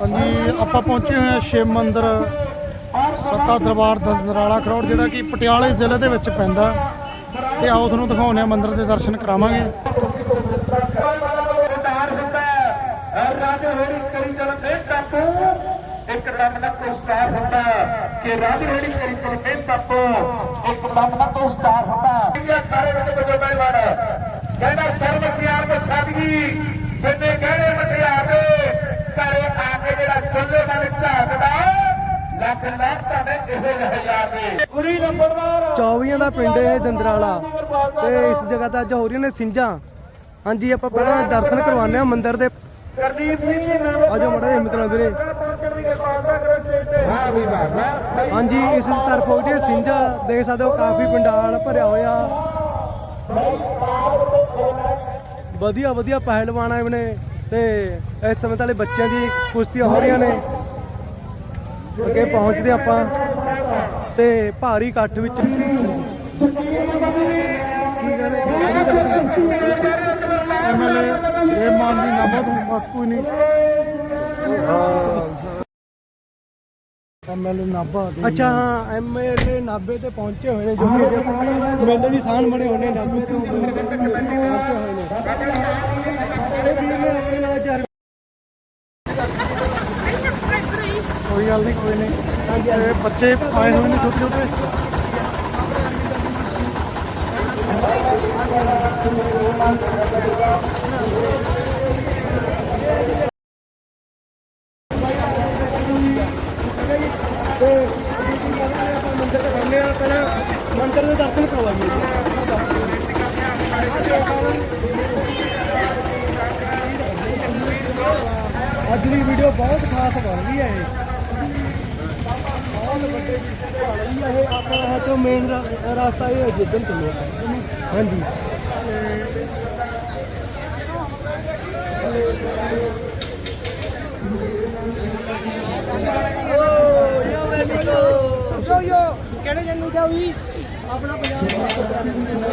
ਹਾਂਜੀ, ਆਪਾਂ ਪਹੁੰਚੇ ਹੋਏ ਹਾਂ ਸ਼ਿਵ ਮੰਦਿਰ, ਸੱਤਾ ਦਰਬਾਰ ਦੰਦਰਾਲਾ ਖਰੋੜ ਜਿਹੜਾ ਕਿ ਪਟਿਆਲੇ ਜ਼ਿਲ੍ਹੇ ਦੇ ਵਿੱਚ ਪੈਂਦਾ। ਤੇ ਆਓ ਤੁਹਾਨੂੰ ਦਿਖਾਉਂਦੇ ਹਾਂ, ਮੰਦਿਰ ਦੇ ਦਰਸ਼ਨ ਕਰਾਵਾਂਗੇ। ਇੱਕ ਦਮ ਨਾ ਕੋ ਹੁੰਦਾ ਕਿ ਰਾਜੇ ਹੋਰੀ ਕਰੀ ਚਲ ਮਿਹਨਤ ਆਪੋ ਇੱਕ ਦਮ ਨਾ ਕੋ ਹੁੰਦਾ ਇਹ ਸਾਰੇ ਵਿੱਚ ਜੋ ਪਹਿਲਵਾਨ ਕਹਿੰਦਾ ਸਰਬ ਸਿਆਰ ਵਿੱਚ ਸਾਦਗੀ ਜਿੰਨੇ ਗਹਿਣੇ ਮਟਿਆਰ ਦੇ ਕੇ ਜਿਹੜਾ ਚੁੱਲ੍ਹੇ ਨਾਲ ਝਾਕਦਾ। ਲੱਖ ਲੱਖ ਤੁਹਾਡੇ ਇਹੋ ਜਿਹੇ ਯਾਰ ਦੇ। ਕੁੜੀ ਨੰਬਰਦਾਰ ਚੌਵੀਆਂ ਦਾ ਪਿੰਡ ਇਹ ਦੰਦਰਾਲਾ। ਤੇ ਇਸ ਜਗ੍ਹਾ ਤੇ ਅੱਜ ਹੋ ਰਹੀਆਂ ਨੇ ਸਿੰਜਾਂ। ਹਾਂਜੀ ਆਪਾਂ ਪਹਿਲਾਂ ਦਰਸ਼ਨ ਕਰਵਾਉਂਦੇ ਆ ਮੰਦਿਰ ਦੇ। ਗੁਰਦੀਪ ਸਿੰਘ ਜੀ ਨਾਮ ਆਜੋ ਮੜਾ ਹਿੰਮਤ ਨਾਲ ਵੀਰੇ। ਹਾਂਜੀ ਇਸ ਤਰਫ ਹੋ ਰਹੀਆਂ ਸਿੰਜਾਂ ਦੇਖ ਸਕਦੇ ਹੋ ਕਾਫੀ ਪੰਡਾਲ ਭਰਿਆ ਹੋਇਆ। ਵਧੀਆ ਵਧੀਆ ਪਹਿਲਵਾਨ ਆਏ ਨੇ। ਤੇ ਇਸ ਸਮੇਂ ਤਾਲੇ ਬੱਚਿਆਂ ਦੀ ਕੁਸ਼ਤੀਆਂ ਹੋ ਰਹੀਆਂ ਨੇ। ਅੱਗੇ ਪਹੁੰਚਦੇ ਆਪਾਂ ਤੇ ਭਾਰੀ ਇਕੱਠ ਵਿੱਚ। ਕੀ ਐਮਐਲਏ ਇਹ ਮਾਨ ਦੀ ਨਾਮਾ ਤੋਂ ਬਸ ਕੋਈ ਨਹੀਂ ਐਮਐਲਏ ਨਾਭਾ ਦੇ ਅੱਛਾ ਹਾਂ ਐਮਐਲਏ ਨਾਬੇ ਤੇ ਪਹੁੰਚੇ ਹੋਏ ਨੇ ਜੋ ਕਿ ਮੇਲੇ ਦੀ ਸਾਨ ਬਣੇ ਹੋਏ ਨੇ ਨਾਬੇ ਤੋਂ। ਪਹੁੰਚੇ ਹੋਏ ਨੇ। ਇਹ ਵੀਰ ਨੇ ਆਪਣੇ ਨਾਲ ਚਾਰ ਕੋਈ ਗੱਲ ਨਹੀਂ ਕੋਈ ਨਹੀਂ ਇਹ ਬੱਚੇ ਆਏ ਹੋਏ ਨੇ ਛੋਟੇ ਛੋਟੇ। ਤੇ ਆਪਾਂ ਮੰਦਿਰ ਤੇ ਜਾਂਦੇ ਆ ਪਹਿਲਾਂ ਮੰਦਿਰ ਦੇ ਦਰਸ਼ਨ ਕਰਵਾਈਏ ਜੀ ਅੱਜ ਦੀ ਵੀਡੀਓ ਬਹੁਤ ਖਾਸ ਬਣ ਰਹੀ ਹੈ ਇਹ ਬਹੁਤ ਵੱਡੇ ਵਿਸ਼ੇ ਤੇ ਬਣ ਰਹੀ ਹੈ ਇਹ ਆਪਣਾ ਹੈ ਜੋ ਮੇਨ ਰਸਤਾ ਇਹ ਹੈ ਜਿੱਦਨ ਚੱਲੋ ਹਾਂਜੀ। ਯੋ ਯੋ ਕਿਹੜੇ ਜੰਗਲ ਜਾ ਵੀ ਆਪਣਾ ਪੰਜਾਬ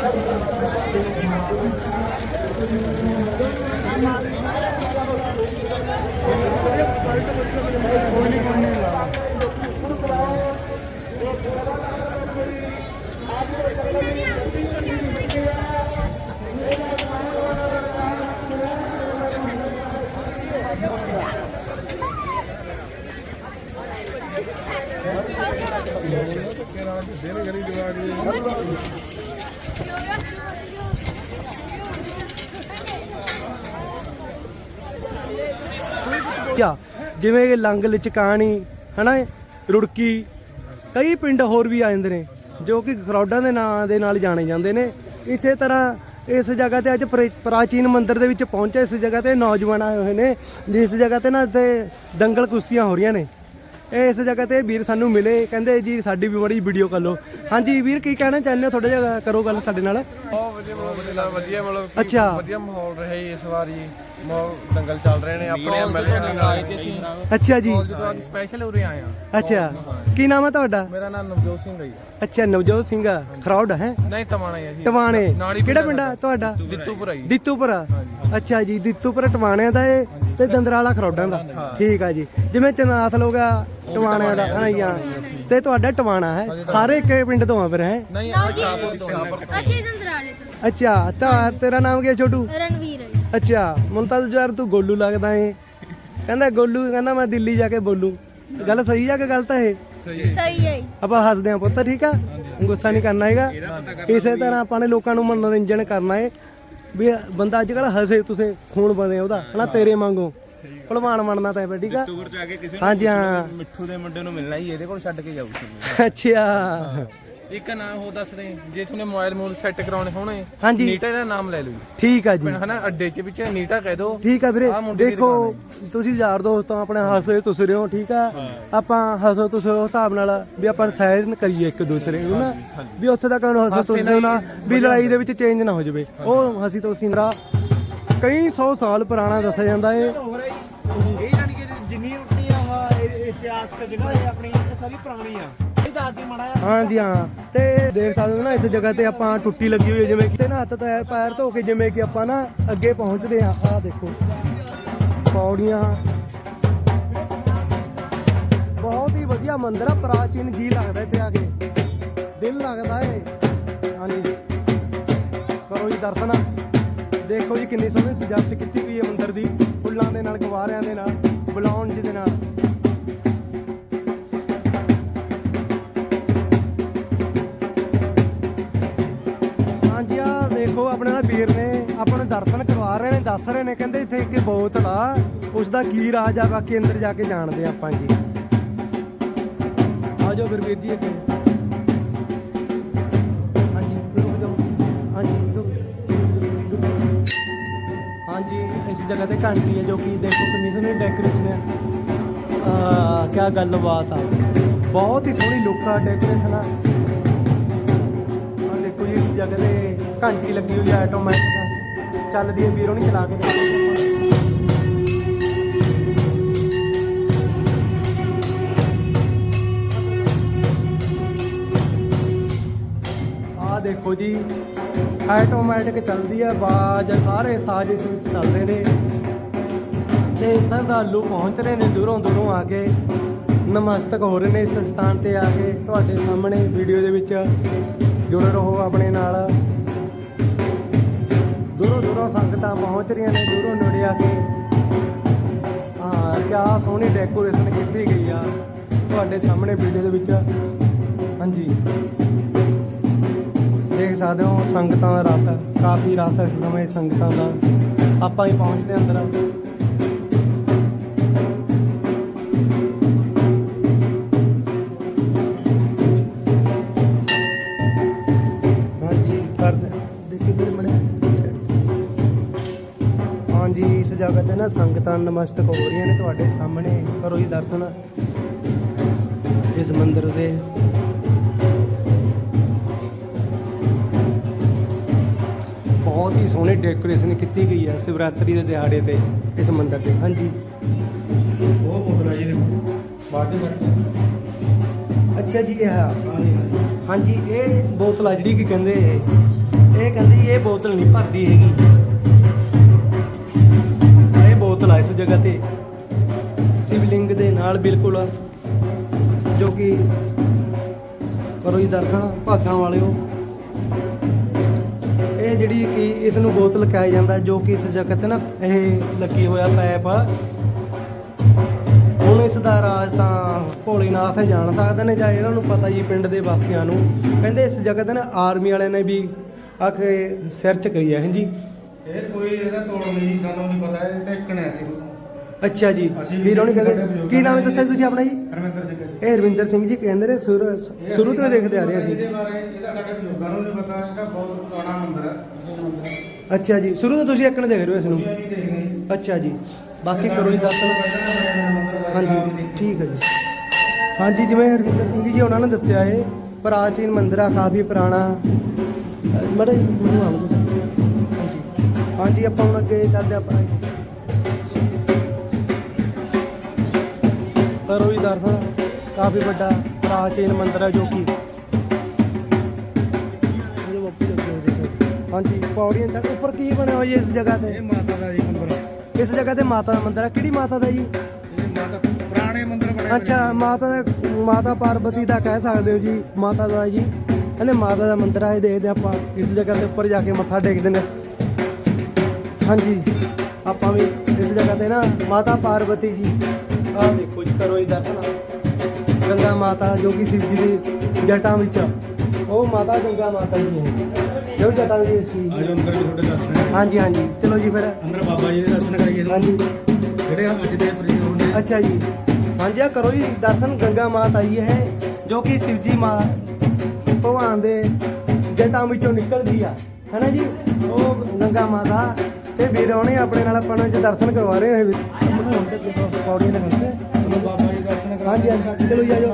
ਆ ਜਿਵੇਂ ਕਿ ਲੰਗ ਲਚਕਾਣੀ, ਹਨਾ, ਰੁੜਕੀ, ਕਈ ਪਿੰਡ ਹੋਰ ਵੀ ਆ ਜਾਂਦੇ ਨੇ, ਜੋ ਕਿ ਖਰੌਡਾਂ ਦੇ ਨਾਂ ਦੇ ਨਾਲ ਜਾਣੇ ਜਾਂਦੇ ਨੇ। ਇਸੇ ਤਰ੍ਹਾਂ ਇਸ ਜਗ੍ਹਾ ਤੇ ਅੱਜ ਪ੍ਰੇ- ਪ੍ਰਾਚੀਨ ਮੰਦਿਰ ਦੇ ਵਿੱਚ ਪਹੁੰਚੇ ਇਸ ਜਗ੍ਹਾ ਤੇ ਨੌਜਵਾਨ ਆਏ ਹੋਏ ਨੇ, ਜਿਸ ਜਗ੍ਹਾ ਤੇ ਨਾ ਤੇ ਦੰਗਲ ਕੁਸ਼ਤੀਆਂ ਹੋ ਰਹੀਆਂ ਨੇ। ਇਸ ਜਗ੍ਹਾ ਤੇ ਵੀਰ ਸਾਨੂੰ ਮਿਲੇ ਕਹਿੰਦੇ ਜੀ ਸਾਡੀ ਵੀ ਬੜੀ ਵੀਡੀਓ ਕਰ ਲਓ। ਹਾਂਜੀ ਵੀਰ ਕੀ ਕਹਿਣਾ ਚਾਹੁੰਦੇ ਹੋ? ਥੋੜਾ ਜਿਹਾ ਕਰੋ ਗੱਲ ਸਾਡੇ ਨਾਲ। ਬਹੁਤ ਵਧੀਆ ਬਹੁਤ ਵਧੀਆ ਵਧੀਆ ਮਤਲਬ ਕਿ ਅੱਛਾ। ਵਧੀਆ ਮਾਹੌਲ ਰਿਹਾ ਜੀ ਇਸ ਵਾਰੀ। ਬਹੁਤ ਦੰਗਲ ਚੱਲ ਰਹੇ ਨੇ ਆਪਣੇ ਐਮਐਲਏ ਨਾਲ ਅੱਛਾ ਜੀ। ਜਦੋਂ ਅੱਜ ਸਪੈਸ਼ਲ ਉਰੇ ਆਏ ਆ। ਅੱਛਾ। ਕੀ ਨਾਮ ਹੈ ਤੁਹਾਡਾ? ਮੇਰਾ ਨਾਮ ਨਵਜੋਤ ਸਿੰਘ ਹੈ ਜੀ। ਅੱਛਾ ਨਵਜੋਤ ਸਿੰਘ ਖਰੌਡ ਹੈ? ਨਹੀਂ ਟਮਾਣਾ ਹੈ ਜੀ। ਟਵਾਣੇ। ਨਾਲ ਹੀ ਕਿਹੜਾ ਪਿੰਡ ਆ ਤੁਹਾਡਾ? ਦਿੱਤੂਪੁਰ ਹੈ ਜੀ। ਦਿੱਤੂਪੁਰਾ ਅੱਛਾ ਜੀ ਦਿੱਤੂਪੁਰਾ ਟਵਾਣਿਆਂ ਦਾ ਇਹ ਤੇ ਦੰਦਰਾਲਾ ਖਰੋਡਾਂ ਦਾ ਠੀਕ ਆ ਜੀ। ਜਿਵੇਂ ਚਨਾਥ ਲੋਗਾ ਟਵਾਣਿਆਂ ਦਾ ਹਾਂ ਹਾਂ। ਤੇ ਤੁਹਾਡਾ ਟਵਾਣਾ ਹੈ। ਸਾਰੇ ਇੱਕੇ ਪਿੰਡ ਤੋਂ ਆ ਫਿਰ ਹੈ? ਨਹੀਂ ਲਓ ਜੀ। ਅਸੀਂ ਦੰਦਰਾਲੇ ਤੋਂ। ਅੱਛਾ ਤਾਂ ਤੇਰਾ ਨਾਮ ਕੀ ਹੈ ਛੋਟੂ? ਰਣਵੀਰ ਹੈ। ਅੱਛਾ ਮੁੰਤਜ਼ ਯਾਰ ਤੂੰ ਗੋਲੂ ਲੱਗਦਾ ਏ। ਕਹਿੰਦਾ ਗੋਲੂ ਕਹਿੰਦਾ ਮੈਂ ਦਿੱਲੀ ਜਾ ਕੇ ਬੋਲੂ। ਗੱਲ ਸਹੀ ਆ ਕਿ ਗਲਤ ਹੈ ਇਹ? ਸਹੀ ਹੈ। ਆਪਾਂ ਹੱਸਦੇ ਆਂ ਪੁੱਤ ਠੀਕ ਆ? ਗੁੱਸਾ ਨਹੀਂ ਕਰਨਾ ਹੈਗਾ। ਇਸੇ ਤਰ੍ਹਾਂ ਆਪਾਂ ਨੇ ਲੋਕਾਂ ਨੂੰ ਮਨੋਰੰਜਨ ਕਰਨਾ ਏ। ਵੀ ਬੰਦਾ ਅੱਜ ਕੱਲ ਹੱਸੇ ਤੁਸੀਂ ਖੂਨ ਬਣੇ ਉਹਦਾ। ਹਨਾ ਤੇਰੇ ਵਾਂਗੂ। ਭਲਵਾਨ ਬਣਨਾ ਤਾਂ ਹੈ ਠੀਕ ਆ? ਹਾਂਜੀ ਹਾਂ। ਮਿੱਠੂ ਦੇ ਮੁੰਡੇ ਨੂੰ ਮਿਲਣਾ ਹੀ ਇਹਦੇ ਕੋਲ ਛੱਡ ਕੇ ਜਾਊ ਅੱਛਾ। ਇੱਕ ਨਾਮ ਹੋ ਦੱਸ ਦੇ ਜੇ ਤੁਹਾਨੂੰ ਮੋਬਾਈਲ ਮੂਲ ਸੈੱਟ ਕਰਾਉਣੇ ਹੋਣੇ ਹਾਂਜੀ। ਨੀਟਾ ਦਾ ਨਾਮ ਲੈ ਲਓ ਠੀਕ ਆ ਜੀ। ਹਨਾ ਅੱਡੇ 'ਚ ਵਿੱਚ ਨੀਟਾ ਕਹਿ ਦਿਓ ਠੀਕ ਆ ਵੀਰੇ। ਮੁੰਡੇ ਦੇਖੋ ਤੁਸੀਂ ਯਾਰ ਦੋਸਤੋਂ ਆਪਣੇ ਹੱਸਦੇ ਤੁਸੀਂ ਰਹੋ ਠੀਕ ਆ? ਆਪਾਂ ਹੱਸੋ ਤੁਸੀਂ ਉਸ ਹਿਸਾਬ ਨਾਲ ਵੀ ਆਪਾਂ ਸਾਇਰਨ ਕਰੀਏ ਇੱਕ ਦੂਸਰੇ ਨੂੰ ਨਾ। ਵੀ ਉੱਥੇ ਤੱਕ ਹੱਸੋ ਤੁਸੀਂ ਨਾ ਵੀ ਲੜਾਈ ਦੇ ਵਿੱਚ ਚੇਂਜ ਨਾ ਹੋ ਜਾਵੇ। ਉਹ ਹਸੀ ਤੋਂ ਸਿੰਦਰਾ ਕਈ 100 ਸਾਲ ਪੁਰਾਣਾ ਦੱਸਿਆ ਜਾਂਦਾ ਏ। ਇਹ ਜਾਨੀ ਕਿ ਜਿੰਨੀ ਆਪਣੀ ਆਹ ਇਹ ਇਤਿਹਾਸਕ ਜਗ੍ਹਾ ਹੈ ਆਪਣੀ, ਇਹ ਸਾਰੀ ਪੁਰਾਣੀ ਆ। ਇਹ ਦੱਸਦੀ ਮੜਾ ਹਾਂਜੀ, ਹਾਂ। ਤੇ ਦੇਖ ਸਕਦੇ ਹੋ ਨਾ, ਇਸ ਜਗ੍ਹਾ ਤੇ ਆਪਾਂ ਟੁੱਟੀ ਲੱਗੀ ਹੋਈ ਹੈ ਜਿਵੇਂ ਕਿ ਤੇ ਨਾ, ਹੱਥ ਤੇ ਪੈਰ ਧੋ ਕੇ ਜਿਵੇਂ ਕਿ ਆਪਾਂ ਨਾ ਅੱਗੇ ਪਹੁੰਚਦੇ ਆ ਆਹ ਦੇਖੋ, ਪੌੜੀਆਂ। ਜਿਹਾ ਮੰਦਿਰ ਆ, ਪ੍ਰਾਚੀਨ ਜੀ ਲੱਗਦਾ ਇੱਥੇ ਆ ਕੇ। ਦਿਲ ਲੱਗਦਾ ਏ। ਹਾਂਜੀ। ਕਰੋ ਜੀ ਦਰਸ਼ਨ। ਦੇਖੋ ਜੀ ਕਿੰਨੀ ਸੋਹਣੀ ਸਜਾਵਟ ਕੀਤੀ ਹੋਈ ਹੈ ਮੰਦਿਰ ਦੀ। ਫੁੱਲਾਂ ਦੇ ਨਾਲ, ਗੁਬਾਰਿਆਂ ਦੇ ਨਾਲ ਬਲੌਨ ਦੇ ਨਾਲ। ਹਾਂਜੀ ਆ ਦੇਖੋ ਆਪਣੇ ਨਾਲ ਵੀਰ ਨੇ, ਆਪਾਂ ਨੂੰ ਦਰਸ਼ਨ ਕਰਵਾ ਰਹੇ ਨੇ, ਦੱਸ ਰਹੇ ਨੇ, ਕਹਿੰਦੇ ਇੱਥੇ ਇੱਕ ਬੋਤਲ ਆ ਉਸ ਦਾ ਕੀ ਰਾਜ ਆ ਬਾਕੀ ਅੰਦਰ ਜਾ ਕੇ ਜਾਣਦੇ ਆਪਾਂ ਜੀ। ਆ ਜਾਓ ਫਿਰ ਵੀਰ ਜੀ ਅੱਗੇ ਹਾਂਜੀ ਇਸ ਜਗ੍ਹਾ ਤੇ ਘੰਟੀ ਹੈ ਜੋ ਕਿ ਦੇਖੋ ਕਿੰਨੀ ਸੋਹਣੀ ਡੈਕੋਰੇਸ਼ਨ ਹੈ। ਆ ਕੀ ਗੱਲਬਾਤ ਆ। ਬਹੁਤ ਹੀ ਸੋਹਣੀ ਲੁੱਕ ਆ ਡੈਕੋਰੇਸ਼ਨ ਆ। ਆ ਦੇਖੋ ਜੀ, ਇਸ ਜਗ੍ਹਾ ਤੇ ਘੰਟੀ ਲੱਗੀ ਹੋਈ ਹੈ ਆਟੋਮੈਟਿਕ ਚੱਲਦੀ ਹੈ, ਵੀਰੋ ਨਹੀਂ ਚਲਾ ਕੇ ਦੇਖੋ ਦੇਖੋ ਜੀ ਆਟੋਮੈਟਿਕ ਚੱਲਦੀ ਹੈ ਬਾਜ ਸਾਰੇ ਸਾਜ਼ ਇਸ ਵਿੱਚ ਚੱਲਦੇ ਨੇ। ਤੇ ਸ਼ਰਧਾਲੂ ਪਹੁੰਚ ਰਹੇ ਨੇ ਦੂਰੋਂ ਦੂਰੋਂ ਆ ਕੇ। ਨਮਸਤਕ ਹੋ ਰਹੇ ਨੇ ਇਸ ਸਥਾਨ ਤੇ ਆ ਕੇ। ਤੁਹਾਡੇ ਸਾਹਮਣੇ ਵੀਡੀਓ ਦੇ ਵਿੱਚ ਜੁੜੇ ਰਹੋ ਆਪਣੇ ਨਾਲ। ਦੂਰੋਂ ਦੂਰੋਂ ਸੰਗਤਾਂ ਪਹੁੰਚ ਰਹੀਆਂ ਨੇ, ਦੂਰੋਂ ਨੇੜੇ ਆ ਕੇ। ਹਾਂ, ਕਿਆ ਸੋਹਣੀ ਡੈਕੋਰੇਸ਼ਨ ਕੀਤੀ ਗਈ ਆ। ਤੁਹਾਡੇ ਸਾਹਮਣੇ ਵੀਡੀਓ ਦੇ ਵਿੱਚ। ਹਾਂਜੀ। ਦੇਖ ਸਕਦੇ ਹੋ, ਸੰਗਤਾਂ ਦਾ ਰਸ ਕਾਫੀ ਰਸ ਹੈ ਇਸ ਸਮੇਂ ਸੰਗਤਾਂ ਦਾ। ਆਪਾਂ ਹੀ ਪਹੁੰਚਦੇ ਹਾਂ ਅੰਦਰ ਹਾਂਜੀ ਕਰ ਹਾਂਜੀ, ਇਸ ਜਗ੍ਹਾ ਤੇ ਨਾ ਸੰਗਤਾਂ ਨਮਸਤਕ ਹੋ ਰਹੀਆਂ ਨੇ ਤੁਹਾਡੇ ਸਾਹਮਣੇ। ਕਰੋ ਜੀ ਦਰਸ਼ਨ ਇਸ ਮੰਦਿਰ ਦੇ। ਬਹੁਤ ਹੀ ਸੋਹਣੀ ਡੈਕੋਰੇਸ਼ਨ ਕੀਤੀ ਗਈ ਹੈ ਸ਼ਿਵਰਾਤਰੀ ਦੇ ਦਿਹਾੜੇ ਤੇ ਇਸ ਮੰਦਿਰ ਤੇ ਹਾਂਜੀ। ਉਹ ਬੋਤਲ ਜੀ ਦੇਖੋ ਬਾਟੀ ਅੱਛਾ ਜੀ ਇਹ। ਹਾਂਜੀ ਇਹ ਬੋਤਲ ਆ ਜਿਹੜੀ ਕਿ ਕਹਿੰਦੇ ਇਹ ਕਹਿੰਦੀ ਇਹ ਬੋਤਲ ਨਹੀਂ ਭਰਦੀ ਹੈਗੀ। ਇਹ ਬੋਤਲ ਆ ਇਸ ਜਗ੍ਹਾ ਤੇ। ਸ਼ਿਵਲਿੰਗ ਦੇ ਨਾਲ ਬਿਲਕੁਲ ਜੋ ਕਿ ਕਰੋ ਜੀ ਦਰਸ਼ਨ ਭਾਗਾਂ ਵਾਲਿਓ। ਜਿਹੜੀ ਕਿ ਇਸ ਨੂੰ ਬੋਤਲ ਕਿਹਾ ਜਾਂਦਾ ਜੋ ਕਿ ਇਸ ਜਗ੍ਹਾ ਤੇ ਨਾ ਇਹ ਲੱਗੀ ਹੋਇਆ ਪੈਪ। ਹੁਣ ਇਸ ਦਾ ਰਾਜ ਤਾਂ ਭੋਲੇਨਾਥ ਹੀ ਜਾਣ ਸਕਦੇ ਨੇ ਜਾਂ ਇਹਨਾਂ ਨੂੰ ਪਤਾ ਹੀ ਪਿੰਡ ਦੇ ਵਾਸੀਆਂ ਨੂੰ। ਕਹਿੰਦੇ ਇਸ ਜਗ੍ਹਾ ਤੇ ਨਾ ਆਰਮੀ ਵਾਲਿਆਂ ਨੇ ਵੀ ਆ ਕੇ ਸਰਚ ਕਰੀ ਹੈ ਹਾਂਜੀ। ਇਹ ਕੋਈ ਇਹਦਾ ਤੋੜ ਨਹੀਂ ਸਾਨੂੰ ਨਹੀਂ ਪਤਾ ਇਹ ਤਾਂ ਇੱਕ ਨੇ ਸੀ। ਅੱਛਾ ਜੀ ਵੀਰੋਂ ਸਾਡੇ ਕਹਿੰਦੇ ਕੀ ਨਾਮ ਦੱਸਿਆ ਤੁਸੀਂ ਆਪਣਾ ਜੀ? ਹਰਮਿੰਦਰ ਸਿੰਘ ਜੀ। ਇਹ ਰਵਿੰਦਰ ਸਿੰਘ ਜੀ ਕਹਿੰਦੇ ਨੇ ਸ਼ੁਰੂ ਤੋਂ ਦੇਖਦੇ ਆ ਰਹੇ ਅਸੀਂ। ਇਹਦੇ ਬਾਰੇ ਇਹਦਾ ਸਾਡੇ ਬਜ਼ੁਰਗਾਂ ਨੂੰ ਨਹੀਂ ਪਤਾ ਇਹਦਾ ਬਹੁਤ ਪੁਰਾਣਾ ਮੰਦਿਰ ਹੈ ਵਿਜੇ ਮੰਦਿਰ ਹੈ। ਅੱਛਾ ਜੀ ਸ਼ੁਰੂ ਤੋਂ ਤੁਸੀਂ ਇੱਕਣ ਦੇਖ ਰਹੇ ਹੋ ਇਸ ਨੂੰ ਤੁਸੀਂ ਵੀ ਦੇਖਦੇ ਜੀ। ਅੱਛਾ ਜੀ ਬਾਕੀ ਕਰੋ ਜੀ ਦਰਸ਼ਨ। ਹਾਂਜੀ ਠੀਕ ਹੈ ਜੀ। ਹਾਂਜੀ ਜਿਵੇਂ ਹਰਵਿੰਦਰ ਸਿੰਘ ਜੀ ਉਹਨਾਂ ਨੇ ਦੱਸਿਆ ਇਹ ਪ੍ਰਾਚੀਨ ਮੰਦਿਰ ਆ ਕਾਫੀ ਪੁਰਾਣਾ। ਮੜੇ ਹਾਂਜੀ ਹਾਂਜੀ ਆਪਾਂ ਹੁਣ ਅੱਗੇ ਚੱਲਦੇ ਆਪਾਂ। ਕਰੋ ਜੀ ਦਰਸ਼ਨ ਕਾਫੀ ਵੱਡਾ ਪ੍ਰਾਚੀਨ ਮੰਦਿਰ ਹੈ ਜੋ ਕਿ ਹਾਂਜੀ ਪੌੜੀਆਂ ਤੱਕ ਉੱਪਰ ਕੀ ਬਣਿਆ ਹੋਇਆ ਜੀ ਇਸ ਜਗ੍ਹਾ ਤੇ? ਇਹ ਮਾਤਾ ਦਾ ਜੀ ਮੰਦਿਰ। ਇਸ ਜਗ੍ਹਾ ਤੇ ਮਾਤਾ ਦਾ ਮੰਦਿਰ ਹੈ? ਕਿਹੜੀ ਮਾਤਾ ਦਾ ਜੀ? ਇਹ ਮਾਤਾ ਪੁਰਾਣੇ ਮੰਦਿਰ ਬਣੇ ਹੋਏ ਅੱਛਾ ਮਾਤਾ ਦਾ ਮਾਤਾ ਪਾਰਵਤੀ ਦਾ ਕਹਿ ਸਕਦੇ ਹੋ ਜੀ ਮਾਤਾ ਦਾ ਜੀ। ਕਹਿੰਦੇ ਮਾਤਾ ਦਾ ਮੰਦਿਰ ਆ ਇਹ ਦੇਖਦੇ ਆਪਾਂ ਇਸ ਜਗ੍ਹਾ ਤੇ ਉੱਪਰ ਜਾ ਕੇ ਮੱਥਾ ਟੇਕਦੇ ਨੇ। ਹਾਂਜੀ ਆਪਾਂ ਵੀ ਇਸ ਜਗ੍ਹਾ ਤੇ ਨਾ ਮਾਤਾ ਪਾਰਵਤੀ ਜੀ। ਆਹ ਦੇਖੋ ਜੀ ਕਰੋ ਜੀ ਦਰਸ਼ਨ। ਗੰਗਾ ਮਾਤਾ ਜੋ ਕਿ ਸ਼ਿਵ ਜੀ ਦੀ ਜਟਾਂ ਵਿੱਚ ਆ। ਉਹ ਮਾਤਾ ਗੰਗਾ ਮਾਤਾ ਜੀ ਹੈ ਜੋ ਜਟਾਂ ਦੀ ਸੀ। ਆਜੋ ਅੰਦਰ ਵੀ ਤੁਹਾਡੇ ਦਰਸ਼ਨ ਕਰਾਂਗੇ। ਹਾਂਜੀ ਹਾਂਜੀ। ਚਲੋ ਜੀ ਫਿਰ। ਅੰਦਰ ਬਾਬਾ ਜੀ ਦੇ ਦਰਸ਼ਨ ਕਰਾਈਏ। ਹਾਂਜੀ। ਜਿਹੜੇ ਅੱਜ ਦੇ ਹੁੰਦੇ। ਆ। ਅੱਛਾ ਜੀ। ਹਾਂਜੀ ਆ ਕਰੋ ਜੀ ਦਰਸ਼ਨ ਗੰਗਾ ਮਾਤਾ ਆਈ ਹੈ ਜੋ ਕਿ ਸ਼ਿਵ ਜੀ ਮਾਂ ਭਗਵਾਨ ਦੇ ਜਟਾਂ ਵਿੱਚੋਂ ਨਿਕਲਦੀ ਆ। ਹੈਨਾ ਜੀ? ਉਹ ਗੰਗਾ ਮਾਤਾ ਤੇ ਵੀਰੋਂ ਨੇ ਆਪਣੇ ਨਾਲ ਆਪਾਂ ਨੂੰ ਦਰਸ਼ਨ ਕਰਵਾ ਰਹੇ ਹੁਣ ਦੇਖੋ ਪੌੜੀਆਂ ਦੇ ਤੁਹਾਨੂੰ ਬਾਬਾ ਜੀ ਦਰਸ਼ਨ ਹਾਂਜੀ ਹਾਂਜੀ। ਚਲੋ ਜੀ ਆਜੋ।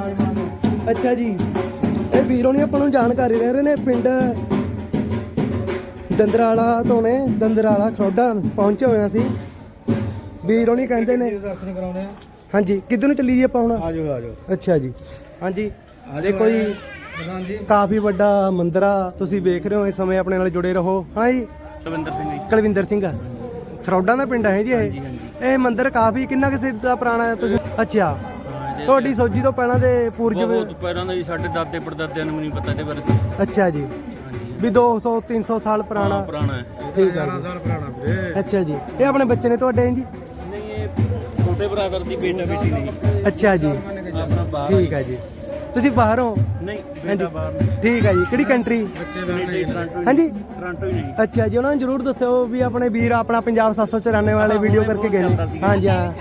ਅੱਛਾ ਜੀ। ਇਹ ਵੀਰੋਂ ਨੇ ਆਪਾਂ ਨੂੰ ਜਾਣਕਾਰੀ ਦੇ ਰਹੇ ਨੇ ਪਿੰਡ ਦੰਦਰਾਲਾ ਤੋਂ ਨੇ ਦੰਦਰਾਲਾ ਖਰੋਡਾ ਪਹੁੰਚੇ ਹੋਏ ਅਸੀਂ। ਵੀਰੋਂ ਨੇ ਕਹਿੰਦੇ ਨੇ ਦਰਸ਼ਨ ਕਰਾਉਣੇ ਆ? ਹਾਂਜੀ ਕਿੱਧਰ ਨੂੰ ਚੱਲੀ ਜੀ ਆਪਾਂ ਹੁਣ? ਆਜੋ ਆਜੋ। ਅੱਛਾ ਜੀ। ਹਾਂਜੀ ਦੇਖੋ ਜੀ ਕਾਫੀ ਵੱਡਾ ਮੰਦਿਰ ਆ ਤੁਸੀਂ ਵੇਖ ਰਹੇ ਹੋ ਇਸ ਸਮੇਂ ਆਪਣੇ ਨਾਲ ਜੁੜੇ ਰਹੋ। ਹਾਂ ਜੀ ਕੁਲਵਿੰਦਰ ਸਿੰਘ ਜੀ। ਕੁਲਵਿੰਦਰ ਸਿੰਘ। ਖਰੌਡਾ ਦਾ ਪਿੰਡ ਹੈ ਜੀ ਇਹ? ਇਹ ਮੰਦਿਰ ਕਾਫੀ ਕਿੰਨਾ ਕੁ ਸਿਰ ਦਾ ਪੁਰਾਣਾ ਹੈ ਤੁਸੀਂ? ਅੱਛਾ। ਆ ਤੁਹਾਡੀ ਸੋਝੀ ਤੋਂ ਪਹਿਲਾਂ ਦੇ ਪੂਰਜ ਬਹੁਤ ਪੈਰਾਂ ਦਾ ਜੀ ਸਾਡੇ ਦਾਦੇ ਪੜਦਾਦਿਆਂ ਨੂੰ ਨਹੀਂ ਪਤਾ ਇਹਦੇ ਬਾਰੇ। ਅੱਛਾ ਜੀ। ਵੀ 200 300 ਸਾਲ ਪੁਰਾਣਾ। ਹਾਂ, ਪੁਰਾਣਾ ਹੈ। ਠੀਕ ਹੈ 11 ਸਾਲ ਪੁਰਾਣਾ ਵੀਰੇ। ਅੱਛਾ ਜੀ। ਇਹ ਆਪਣੇ ਬੱਚੇ ਨੇ ਤੁਹਾਡੇ ਜੀ? ਨਹੀਂ ਇਹ ਛੋਟੇ ਬਰਾਦਰ ਦੀ ਬੇਟਾ ਬੇਟੀ ਨਹੀਂ। ਅੱਛਾ ਜੀ। ਆਪਣਾ ਬਾਹਰ ਠੀਕ ਹੈ ਜੀ। ਤੁਸੀਂ ਬਾਹਰੋਂ? ਨਹੀਂ ਹਾਂਜੀ। ਬੇਟਾ ਬਾਹਰ ਨਹੀਂ। ਠੀਕ ਹੈ ਜੀ। ਕਿਹੜੀ ਕੰਟਰੀ ਹਾਂਜੀ। ਟੋਰਾਂਟੋ ਹੀ ਨਹੀਂ। ਅੱਛਾ ਜੀ ਉਹਨਾਂ ਨੂੰ ਜਰੂਰ ਦੱਸਿਓ ਵੀ ਆਪਣੇ ਵੀਰ ਆਪਣਾ ਪੰਜਾਬ 794 ਵਾਲੇ ਵੀਡੀਓ ਕਰਕੇ ਗਏ ਨੇ। ਹਾਂਜੀ ਹਾਂ।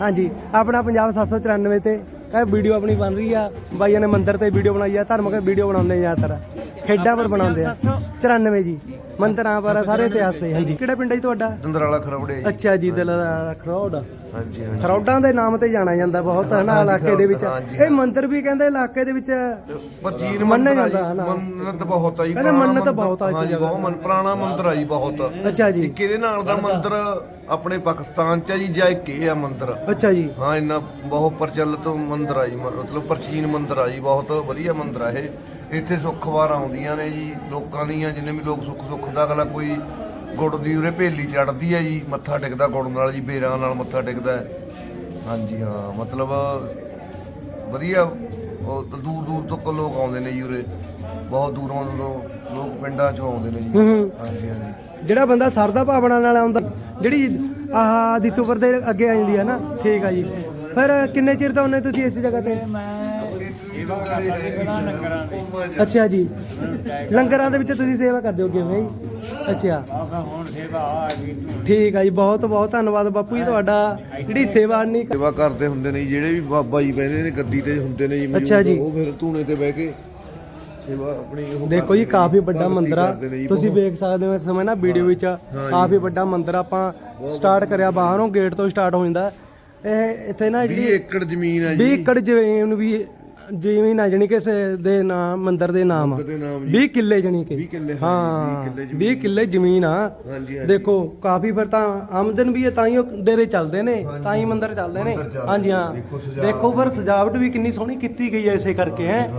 ਹਾਂਜੀ। ਆਪਣਾ ਪੰਜਾਬ 794 ਤੇ ਕਾ ਵੀਡੀਓ ਆਪਣੀ ਬਣ ਰਹੀ ਆ ਬਾਈਆਂ ਨੇ ਮੰਦਿਰ ਤੇ ਵੀਡੀਓ ਬਣਾਈ ਆ ਧਰਮਕ ਵੀਡੀਓ ਬਣਾਉਂਦੇ ਆ ਜ਼ਿਆਦਾਤਰ। ਖੇਡਾਂ ਪਰ ਬਣਾਉਂਦੇ ਆ। 94 ਜੀ। ਮੰਦਿਰਾਂ ਪਰ ਸਾਰੇ ਇਤਿਹਾਸ ਤੇ ਹਾਂਜੀ। ਕਿਹੜਾ ਪਿੰਡ ਹੈ ਜੀ ਤੁਹਾਡਾ? ਦੰਦਰਾਲਾ ਖਰਵੜੇ ਜੀ। ਅੱਛਾ ਜੀ ਦਿਲ ਦਾ ਖਰੋੜ। ਹਾਂਜੀ ਹਾਂਜੀ। ਦੇ ਨਾਮ ਤੇ ਜਾਣਿਆ ਜਾਂਦਾ ਬਹੁਤ ਹੈ ਨਾ ਇਲਾਕੇ ਦੇ ਵਿੱਚ। ਹਾਂਜੀ, ਇਹ ਮੰਦਿਰ ਵੀ ਕਹਿੰਦੇ ਇਲਾਕੇ ਦੇ ਵਿੱਚ ਮੰਨਿਆ ਮੰਦਿਰ ਆ ਜਾਂਦਾ। ਮੰਨਤ ਬਹੁਤ ਆ ਜੀ ਕਹਿੰਦੇ ਮੰਨਤ ਬਹੁਤ ਆ ਇਸ ਹਾਂਜੀ, ਜਗ੍ਹਾ। ਬਹੁਤ ਮਨ ਪੁਰਾਣਾ ਮੰਦਿਰ ਆ ਜੀ ਬਹੁਤ। ਅੱਛਾ ਜੀ। ਇੱਕ ਇਹਦੇ ਨਾਲ ਦਾ ਮੰਦਿਰ ਆਪਣੇ ਪਾਕਿਸਤਾਨ ਚ ਆ ਜੀ ਜਾਂ ਇੱਕ ਇਹ ਆ ਮੰਦਿਰ? ਅੱਛਾ ਜੀ। ਹਾਂ ਇੰਨਾ ਬਹੁਤ ਪ੍ਰਚਲਿਤ ਮੰਦਿਰ ਆ ਜੀ ਮਤਲਬ ਪ੍ਰਾਚੀਨ ਮੰਦਿਰ ਆ ਜੀ ਬਹੁਤ ਵਧੀਆ ਮੰਦਿਰ ਆ ਇਹ। ਇੱਥੇ ਸੁੱਖ ਵਾਰ ਆਉਂਦੀਆਂ ਨੇ ਜੀ ਲੋਕਾਂ ਦੀਆਂ ਜਿੰਨੇ ਵੀ ਲੋਕ ਸੁੱਖ ਸੁੱਖ ਦਾ ਅਗਲਾ ਕੋਈ ਗੁੜ ਦੀ ਉਰੇ ਭੇਲੀ ਚੜਦੀ ਆ ਜੀ ਮੱਥਾ ਟੇਕਦਾ ਗੁੜ ਨਾਲ ਜੀ ਬੇਰਾਂ ਨਾਲ ਮੱਥਾ ਟੇਕਦਾ। ਹੈ। ਹਾਂਜੀ ਹਾਂ ਮਤਲਬ ਵਧੀਆ ਉਹ ਦੂਰ ਦੂਰ ਤੋਂ ਲੋਕ ਆਉਂਦੇ ਨੇ ਜੀ ਉਰੇ। ਬਹੁਤ ਦੂਰੋਂ ਦੂਰੋਂ ਲੋਕ ਪਿੰਡਾਂ ਚੋਂ ਆਉਂਦੇ ਨੇ ਜੀ। ਹੂੰ। ਹਾਂਜੀ ਹਾਂਜੀ। ਜਿਹੜਾ ਬੰਦਾ ਸਰਦਾ ਭਾਵਨਾ ਨਾਲ ਆਉਂਦਾ ਜਿਹੜੀ ਆਹ ਦੀਤੂਪੁਰ ਦੇ ਅੱਗੇ ਆ ਜਾਂਦੀ ਹੈ ਨਾ ਠੀਕ ਆ ਜੀ। ਫਿਰ ਕਿੰਨੇ ਚਿਰ ਤੋਂ ਹੁੰਨੇ ਤੁਸੀਂ ਇਸ ਜਗ੍ਹਾ ਤੇ? ਅੱਛਾ ਜੀ। ਲੰਗਰਾਂ ਦੇ ਵਿੱਚ ਤੁਸੀਂ ਸੇਵਾ ਕਰਦੇ ਹੋ ਕਿਵੇਂ ਜੀ? ਅੱਛਾ। ਠੀਕ ਆ ਜੀ ਬਹੁਤ ਬਹੁਤ ਧੰਨਵਾਦ ਬਾਪੂ ਜੀ ਤੁਹਾਡਾ। ਜਿਹੜੀ ਸੇਵਾ ਨਹੀਂ ਸੇਵਾ ਕਰਦੇ ਹੁੰਦੇ ਨੇ ਜੀ, ਜਿਹੜੇ ਵੀ ਬਾਬਾ ਜੀ ਬਹਿੰਦੇ ਨੇ ਗੱਦੀ ਤੇ ਹੁੰਦੇ ਨੇ ਜੀ ਮੌਜੂਦ, ਅੱਛਾ ਜੀ। ਉਹ ਫਿਰ ਧੂਣੇ ਤੇ ਬਹਿ ਕੇ ਸੇਵਾ ਆਪਣੀ ਉਹ ਦੇਖੋ ਜੀ ਨੇ, ਕਾਫੀ ਵੱਡਾ ਭਗਤੀ ਮੰਦਿਰ ਆ। ਕਰਦੇ ਨੇ ਜੀ, ਤੁਸੀਂ ਬਹੁਤ। ਵੇਖ ਸਕਦੇ ਹੋ ਇਸ ਸਮੇਂ ਨਾ ਵੀਡੀਓ ਵਿੱਚ ਕਾਫੀ ਵੱਡਾ ਮੰਦਿਰ। ਆਪਾਂ ਸਟਾਰਟ ਕਰਿਆ ਬਾਹਰੋਂ ਗੇਟ ਤੋਂ ਸਟਾਰਟ ਹੋ ਜਾਂਦਾ। ਇਹ ਇੱਥੇ ਨਾ 20 ਜਿਹੜੀ ਏਕੜ ਜ਼ਮੀਨ ਆ 20 ਜੀ ਏਕੜ ਜ਼ਮੀਨ ਵੀ ਜ਼ਮੀਨ ਆ ਜਣੀ ਕਿਸੇ ਦੇ ਨਾਮ ਮੰਦਿਰ ਦੇ ਨਾਮ। ਆ। ਮੰਦਿਰ ਦੇ ਨਾਮ ਜੀ। 20 ਕਿੱਲੇ ਜਣੀ ਕਿ। 20 ਕਿੱਲੇ, ਹਾਂ ਹਾਂਜੀ, 20 ਕਿੱਲੇ ਜ਼ਮੀਨ। 20 ਕਿੱਲੇ ਜ਼ਮੀਨ ਆ। ਹਾਂਜੀ, ਹਾਂਜੀ। ਦੇਖੋ ਕਾਫੀ ਫਿਰ ਤਾਂ ਆਮਦਨ ਵੀ ਹੈ ਤਾਂ ਹੀ ਉਹ ਡੇਰੇ ਚੱਲਦੇ ਨੇ ਤਾਂ ਹੀ ਮੰਦਿਰ ਚੱਲਦੇ ਨੇ। ਮੰਦਿਰ ਚੱਲਦੇ ਹਾਂਜੀ ਹਾਂ। ਦੇਖੋ ਸਜਾਵਟ ਦੇਖੋ ਪਰ ਸਜਾਵਟ ਵੀ ਕਿੰਨੀ ਸੋਹਣੀ ਕੀਤੀ ਗਈ ਹੈ ਇਸੇ ਕਰਕੇ ਹੈ।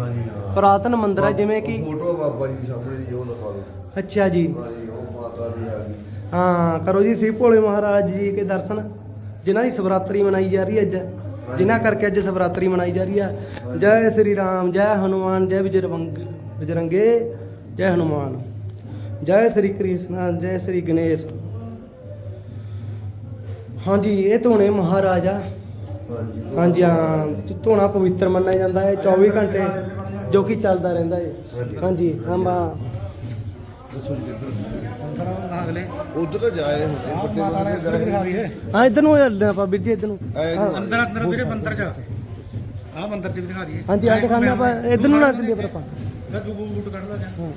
ਪੁਰਾਤਨ ਮੰਦਿਰ ਹੈ ਜਿਵੇਂ ਕਿ ਫੋਟੋ ਬਾਬਾ ਜੀ ਸਾਹਮਣੇ ਜੀ ਉਹ ਦਿਖਾ ਦਿਓ। ਅੱਛਾ ਜੀ। ਹਾਂਜੀ ਉਹ ਮਾਤਾ ਦੀ ਆ ਗਈ। ਹਾਂ ਕਰੋ ਜੀ ਸਿਵ ਭੋਲੇ ਮਹਾਰਾਜ ਜੀ ਕੇ ਦਰਸ਼ਨ। ਜਿਨ੍ਹਾਂ ਦੀ ਸ਼ਿਵਰਾਤਰੀ ਮਨਾਈ ਜਾ ਰਹੀ ਹੈ ਅੱਜ। ਜਿਨ੍ਹਾਂ ਕਰਕੇ ਅੱਜ ਸ਼ਿਵਰਾਤਰੀ ਮਨਾਈ ਜਾ ਰਹੀ ਹੈ ਜੈ ਸ੍ਰੀ ਰਾਮ, ਜੈ ਹਨੂਮਾਨ, ਜੈ ਵਿਜਰਵੰਗ ਵਿਜਰੰਗੇ ਜੈ ਹਨੂਮਾਨ। ਜੈ ਸ੍ਰੀ ਕ੍ਰਿਸ਼ਨ, ਜੈ ਸ੍ਰੀ ਗਣੇਸ਼। ਹਾਂਜੀ, ਇਹ ਧੋਣੇ ਮਹਾਰਾਜਾ ਹਾਂਜੀ, ਹਾਂ, ਧੋਣਾ ਪਵਿੱਤਰ ਮੰਨਿਆ ਜਾਂਦਾ ਹੈ 24 ਘੰਟੇ ਜੋ ਕਿ ਚੱਲਦਾ ਰਹਿੰਦਾ ਹੈ। ਹਾਂਜੀ ਹਾਂ। ਦੱਸੋ ਜੀ ਕਿੱਧਰ ਉਧਰ ਜਾਏ ਹਾਂ ਇਧਰ ਨੂੰ ਚੱਲਦੇ ਆਪਾਂ ਵੀਰ ਜੀ ਇਧਰ ਨੂੰ। ਅੰਦਰ ਅੰਦਰ ਵੀਰੇ ਮੰਦਰ ਚ। ਆ ਮੰਦਰ ਚ ਵੀ ਦਿਖਾ ਦਈਏ। ਹਾਂਜੀ ਆ ਦਿਖਾਉਂਦੇ ਆਪਾਂ ਇਧਰ ਨੂੰ ਨਾ ਚੱਲੀਏ ਪਰ ਆਪਾਂ। ਲੈ ਤੂੰ ਬੂਟ ਕੱਢ ਲੈ ਹਾਂ, ਦਿਓ।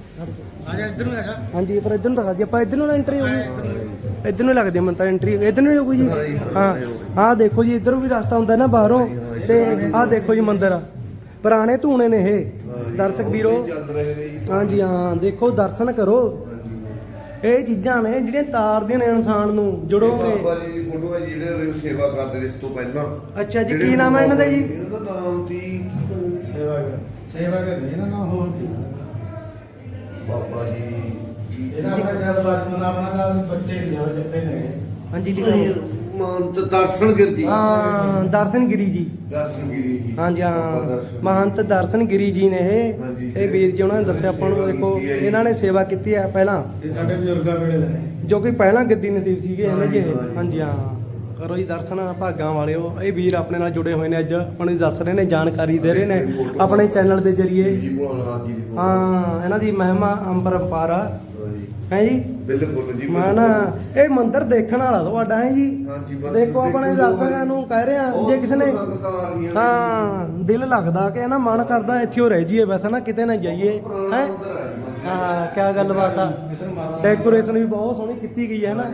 ਆ ਜਾ ਇੱਧਰ ਨੂੰ ਆ ਜਾ। ਹਾਂਜੀ ਪਰ ਇਧਰ ਨੂੰ ਦਿਖਾ ਦਈਏ। ਆਪਾਂ ਇਧਰ ਨੂੰ ਨਾ ਐਂਟਰੀ ਹੋਊਗੀ। ਇਧਰ ਨੂੰ। ਲੱਗਦੀ ਮੈਨੂੰ ਤਾਂ ਐਂਟਰੀ ਇਧਰ ਨੂੰ ਹੋਊਗੀ ਜੀ। ਹਾਂ ਆਹ ਦੇਖੋ ਜੀ ਇਧਰੋਂ ਵੀ ਰਸਤਾ ਹੁੰਦਾ ਨਾ ਬਾਹਰੋਂ। ਤੇ ਆਹ ਦੇਖੋ ਜੀ ਮੰਦਿਰ ਪੁਰਾਣੇ ਧੂਣੇ ਨੇ ਇਹ। ਦਰਸ਼ਕ ਵੀਰੋ ਨੇ ਹਾਂਜੀ ਹਾਂ ਦੇਖੋ ਦਰਸ਼ਨ ਕਰੋ। ਇਹ ਚੀਜ਼ਾਂ ਨੇ ਜਿਹੜੀਆਂ ਤਾਰਦੀਆਂ ਨੇ ਇਨਸਾਨ ਨੂੰ ਜੁੜੋਗੇ ਬਾਬਾ ਜੀ ਦੀ ਫੋਟੋ ਹੈ ਜਿਹੜੇ ਸੇਵਾ ਕਰਦੇ ਨੇ ਇਸ ਤੋਂ ਪਹਿਲਾਂ। ਅੱਛਾ ਜੀ ਕੀ ਨਾਮ ਹੈ ਇਹਨਾਂ ਦਾ ਜੀ? ਇਹਨਾਂ ਦਾ ਨਾਮ ਸੀ ਸੇਵਾ ਕਰ ਸੇਵਾ ਕਰ ਇਹਨਾਂ ਨਾਲ ਹੋਰ ਕੀ ਬਾਬਾ ਜੀ ਇਹਨਾਂ ਆਪਣਾ ਜਦ ਬਚਪਨ ਆਪਣਾ ਦਾ ਬੱਚੇ ਨਹੀਂ ਹੋ ਜਿੱਤੇ ਨੇ। ਹਾਂਜੀ ਜੀ ਮਹੰਤ ਦਰਸ਼ਨਗਿਰ ਜੀ। ਹਾਂ ਦਰਸ਼ਨਗਿਰੀ ਜੀ। ਦਰਸ਼ਨਗਿਰੀ ਜੀ। ਹਾਂਜੀ ਹਾਂ। ਮਹੰਤ ਦਰਸ਼ਨ ਗਿਰੀ ਜੀ ਨੇ ਇਹ। ਇਹ ਵੀਰ ਜੀ ਉਹਨਾਂ ਨੇ ਦੱਸਿਆ ਆਪਾਂ ਨੂੰ ਦੇਖੋ ਇਹਨਾਂ ਨੇ ਸੇਵਾ ਕੀਤੀ ਹੈ ਪਹਿਲਾਂ। ਇਹ ਸਾਡੇ ਬਜ਼ੁਰਗਾਂ ਵੇਲੇ ਦੇ ਜੋ ਕਿ ਪਹਿਲਾਂ ਗੱਦੀ ਨਸੀਬ ਸੀਗੇ ਇਹਨਾਂ ਜੀ। ਹਾਂਜੀ, ਹਾਂ। ਕਰੋ ਜੀ ਦਰਸ਼ਨ ਭਾਗਾਂ ਵਾਲਿਓ। ਇਹ ਵੀਰ ਆਪਣੇ ਨਾਲ ਜੁੜੇ ਹੋਏ ਨੇ ਅੱਜ। ਆਪਾਂ ਨੂੰ ਦੱਸ ਰਹੇ ਨੇ ਜਾਣਕਾਰੀ ਦੇ ਰਹੇ ਨੇ ਆਪਣੇ ਚੈਨਲ ਦੇ ਜ਼ਰੀਏ। ਹਾਂ ਇਹਨਾਂ ਦੀ ਮਹਿਮਾ ਅੰਪਰੰਪਾਰਾ ਹਾਂਜੀ ਹੈ ਜੀ? ਬਿਲਕੁਲ ਜੀ ਮੈਂ ਨਾ ਇਹ ਮੰਦਿਰ ਦੇਖਣ ਵਾਲਾ ਤੁਹਾਡਾ ਹੈ ਜੀ? ਹਾਂਜੀ, ਬਸ ਦੇਖੋ ਆਪਣੇ ਦਰਸ਼ਕਾਂ ਨੂੰ ਕਹਿ ਰਹੇ ਜੇ ਕਿਸੇ ਨੇ। ਹਾਂ ਦਿਲ ਲੱਗਦਾ ਕਿ ਨਾ ਮਨ ਕਰਦਾ ਇੱਥੇ ਰਹਿ ਜਾਈਏ ਵੈਸੇ ਨਾ ਕਿਤੇ ਨਾ ਜਾਈਏ ਹੈ? ਹਾਂ ਕੀ ਗੱਲਬਾਤ ਆ। ਡੈਕੋਰੇਸ਼ਨ ਵੀ ਬਹੁਤ ਸੋਹਣੀ ਕੀਤੀ ਗਈ ਹੈ ਨਾ।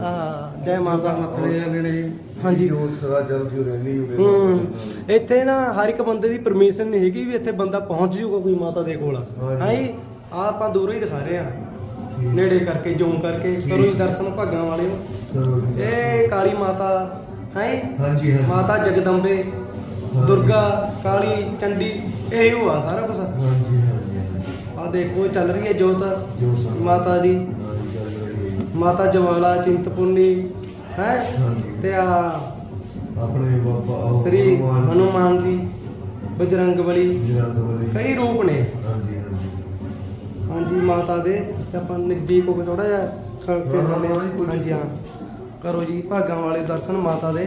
ਹਾਂ। ਜੈ ਮਾਤਾ। ਹਾਂਜੀ। ਜੋ ਸਦਾ ਚੱਲਦੀ ਰਹਿਣੀ ਹੋਵੇ। ਹੂੰ ਇੱਥੇ ਨਾ ਹਰ ਇੱਕ ਬੰਦੇ ਦੀ ਪਰਮਿਸ਼ਨ ਨਹੀਂ ਹੈਗੀ ਵੀ ਇੱਥੇ ਬੰਦਾ ਪਹੁੰਚ ਜਾਊਗਾ ਕੋਈ ਮਾਤਾ ਦੇ ਕੋਲ। ਹਾਂ ਜੀ? ਆਪਾਂ ਦੂਰੋਂ ਹੀ ਦਿਖਾ ਰਹੇ ਆ ਨੇੜੇ ਕਰਕੇ ਜ਼ੂਮ ਕਰਕੇ ਕਰੋ ਜੀ ਦਰਸ਼ਨ ਭਾਗਾਂ ਚਲੋ ਜੀ। ਇਹ ਕਾਲੀ ਮਾਤਾ ਹੈ? ਹਾਂਜੀ ਹਾਂ ਮਾਤਾ ਜਗਦੰਬੇ ਦੁਰਗਾ ਕਾਲੀ ਚੰਡੀ ਇਹ ਹੀ ਆ ਸਾਰਾ ਕੁਝ ਹਾਂਜੀ ਹਾਂਜੀ ਆ ਦੇਖੋ ਚੱਲ ਰਹੀ ਹੈ ਜੋਤ। ਮਾਤਾ ਦੀ। ਮਾਤਾ ਜਵਾਲਾ ਚਿੰਤਪੁਰਨੀ ਹੈ। ਤੇ ਆ ਆਪਣੇ ਬਾਬਾ ਸ੍ਰੀ ਹਨੂਮਾਨ ਜੀ। ਬਜਰੰਗ ਬਲੀ। ਜਰੰਗ ਵਾਲੇ ਕਈ ਰੂਪ ਨੇ। ਹਾਂਜੀ ਹਾਂਜੀ। ਹਾਂਜੀ ਮਾਤਾ ਦੇ। ਤੇ ਆਪਾਂ ਨਜ਼ਦੀਕ ਹੋ ਕੇ ਥੋੜਾ ਜਿਹਾ ਖੜ ਕੇ ਹਾਂ, ਹਾਂ, ਹਾਂ। ਕੋਈ ਹਾਂਜੀ ਹਾਂ। ਕਰੋ ਜੀ ਭਾਗਾਂ ਵਾਲੇ ਦਰਸ਼ਨ ਮਾਤਾ ਦੇ।